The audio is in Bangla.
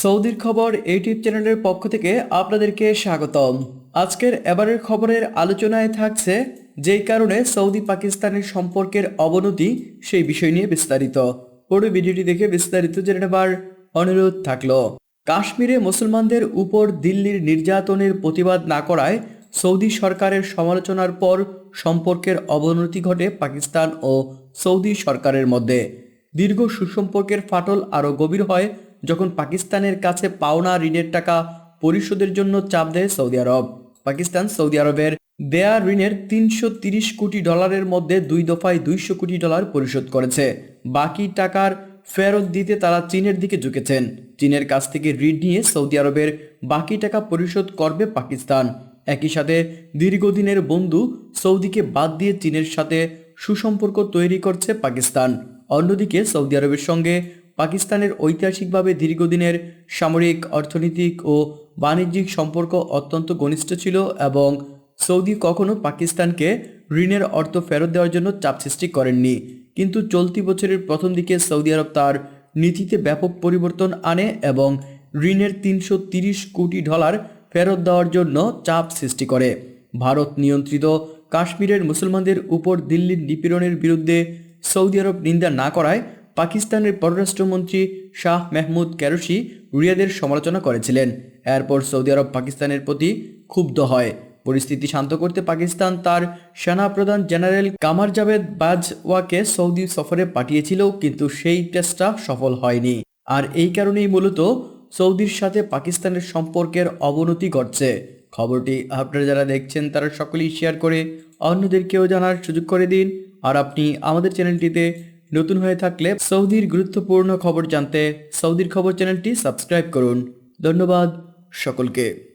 সৌদির খবর ইউটিউব চ্যানেলের পক্ষ থেকে আপনাদেরকে স্বাগতম। আজকের এবারের খবরের আলোচনায় থাকছে যেই কারণে সৌদি পাকিস্তানের সম্পর্কের অবনতি সেই বিষয় নিয়ে বিস্তারিত। পুরো ভিডিওটি দেখে বিস্তারিত জেনে নেবার অনুরোধ থাকল। কাশ্মীরে মুসলমানদের উপর দিল্লির নির্যাতনের প্রতিবাদ না করায় সৌদি সরকারের সমালোচনার পর সম্পর্কের অবনতি ঘটে পাকিস্তান ও সৌদি সরকারের মধ্যে। দীর্ঘ সুসম্পর্কের ফাটল আরও গভীর হয় যখন পাকিস্তানের কাছে পাওনা ঋণের টাকা পরিশোধের জন্য চাপ দেয় সৌদি আরব। পাকিস্তান সৌদি আরবের দেয়া ঋণের তিনশো কোটি ডলারের মধ্যে দুই দফায় দুইশো কোটি ডলার পরিশোধ করেছে। বাকি টাকার ফেরত দিতে তারা চীনের দিকে ঝুঁকেছেন। চীনের কাছ থেকে ঋণ নিয়ে সৌদি আরবের বাকি টাকা পরিশোধ করবে পাকিস্তান। একই সাথে দীর্ঘদিনের বন্ধু সৌদিকে বাদ দিয়ে চীনের সাথে সুসম্পর্ক তৈরি করছে পাকিস্তান। অন্যদিকে সৌদি আরবের সঙ্গে পাকিস্তানের ঐতিহাসিকভাবে দীর্ঘদিনের সামরিক, অর্থনৈতিক ও বাণিজ্যিক সম্পর্ক অত্যন্ত ঘনিষ্ঠ ছিল এবং সৌদি কখনো পাকিস্তানকে ঋণের অর্থ ফেরত দেওয়ার জন্য চাপ সৃষ্টি করেননি। কিন্তু চলতি বছরের প্রথম দিকে সৌদি আরব তার নীতিতে ব্যাপক পরিবর্তন আনে এবং ঋণের তিনশো কোটি ডলার ফেরত দেওয়ার জন্য চাপ সৃষ্টি করে। ভারত নিয়ন্ত্রিত কাশ্মীরের মুসলমানদের উপর দিল্লির নিপীড়নের বিরুদ্ধে সৌদি আরব নিন্দা না করায় পাকিস্তানের পররাষ্ট্রমন্ত্রী শাহ মেহমুদ ক্যারোসি রিয়াদের সমালোচনা করেছিলেন। এরপর সৌদি আরব পাকিস্তানের প্রতি ক্ষুব্ধ হয়। পরিস্থিতি শান্ত করতে পাকিস্তান তার সেনাপ্রধান জেনারেল কামার জাভেদ বাজওয়াকে সৌদি সফরে পাঠিয়েছিল, কিন্তু সেই চেষ্টা সফল হয়নি। আর এই কারণেই মূলত সৌদির সাথে পাকিস্তানের সম্পর্কের অবনতি ঘটছে। খবরটি আপনারা যারা দেখছেন, তারা সকলেই শেয়ার করে অন্যদেরকেও জানার সুযোগ করে দিন। আর আপনি আমাদের চ্যানেলটিতে নতুন হয়ে থাকলে সৌদির গুরুত্বপূর্ণ খবর জানতে সৌদির খবর চ্যানেলটি সাবস্ক্রাইব করুন। ধন্যবাদ সকলকে।